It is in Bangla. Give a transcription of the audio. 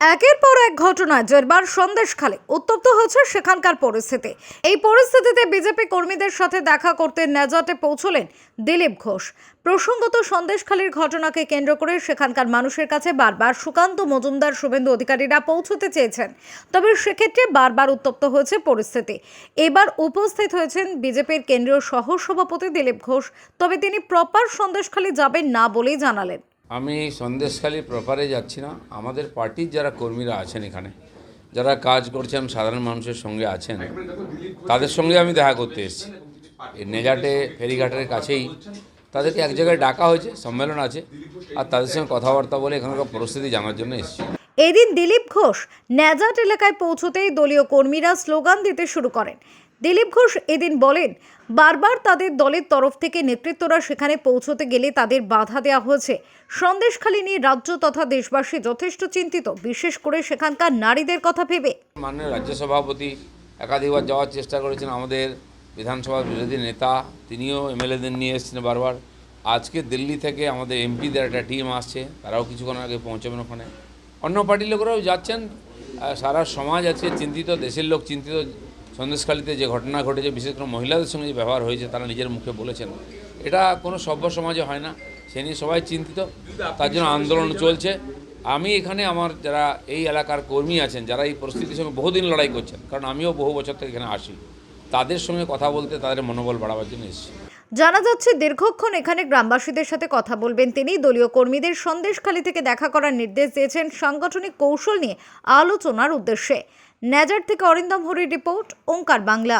একের পর এক ঘটনায় জেরবার সন্দেশখালে উত্তপ্ত হয়েছে সেখানকার পরিস্থিতি। এই পরিস্থিতিতে বিজেপি কর্মীদের সাথে দেখা করতে নেজাটে পৌঁছলেন দিলীপ ঘোষ। প্রসঙ্গত সন্দেশখালীর ঘটনাকে কেন্দ্র করে সেখানকার মানুষের কাছে বারবার সুকান্ত মজুমদার শুভেন্দু অধিকারীরা পৌঁছতে চেয়েছেন। তবে সেক্ষেত্রে বারবার উত্তপ্ত হয়েছে পরিস্থিতি। এবার উপস্থিত হয়েছেন বিজেপির কেন্দ্রীয় সহ সভাপতি দিলীপ ঘোষ। তবে তিনি প্রপার সন্দেশখালী যাবেন না বলেই জানালেন। আমি সন্দেশখালী প্রপারে যাচ্ছি না। আমাদের পার্টির যারা কর্মীরা আছেন এখানে, যারা কাজ করছেন সাধারণ মানুষের সঙ্গে আছেন, তাদের সঙ্গে আমি দেখা করতে এসেছি। নেজাটে, ফেরিঘাটের কাছেই তাদেরকে এক জায়গায় ডাকা হয়েছে, সম্মেলন আছে, আর তাদের সঙ্গে কথাবার্তা বলে এখানকার পরিস্থিতি জানার জন্য এসেছি। এদিন দিলীপ ঘোষ ন্যাজাট এলাকায় পৌঁছতেই দলীয় কর্মীরা স্লোগান দিতে শুরু করেন। দিলীপ ঘোষ এদিন বলেন, বারবার তাদের দলের তরফ থেকে নেতৃত্বরা সেখানে পৌঁছতে গেলে তাদের বাধা দেওয়া হয়েছে। সন্দেশখালী নিয়ে রাজ্য তথা দেশবাসী যথেষ্ট চিন্তিত, বিশেষ করে সেখানকার নারীদের কথা ভেবে। মাননীয় রাজ্য সভাপতি একাধিকবার যাওয়ার চেষ্টা করেছেন আমাদের বিধানসভার বিরোধী নেতা, তিনিও এমএলএদের নিয়ে এসেছেন বারবার। আজকে দিল্লি থেকে আমাদের এমপিদের একটা টিম আসছে, তারাও কিছুক্ষণ আগে পৌঁছবেন ওখানে। অন্য পার্টির লোকেরাও যাচ্ছেন। সারা সমাজ আজকে চিন্তিত, দেশের লোক চিন্তিত। সন্দেশখালীতে যে ঘটনা ঘটেছে, বিশেষ করে মহিলাদের সঙ্গে যে ব্যবহার হয়েছে, তারা নিজের মুখে বলেছেন। এটা কোনো সভ্য সমাজে হয় না, সে নিয়ে সবাই চিন্তিত, তার জন্য আন্দোলন চলছে। আমি এখানে আমার যারা এই এলাকার কর্মী আছেন, যারা এই পরিস্থিতির সঙ্গে বহুদিন লড়াই করছেন, কারণ আমিও বহু বছর থেকে এখানে আসি, তাদের সঙ্গে কথা বলতে তাদের মনোবল বাড়াবার জন্য এসেছি। জানা যাচ্ছে, দীর্ঘক্ষণ এখানে গ্রামবাসীদের সাথে কথা বলবেন তিনি। দলীয় কর্মীদের সন্দেশখালী থেকে দেখা করার নির্দেশ দিয়েছেন সাংগঠনিক কৌশল নিয়ে আলোচনার উদ্দেশ্যে। ন্যাজার থেকে অরিন্দম হরি রিপোর্ট ওঙ্কার বাংলা।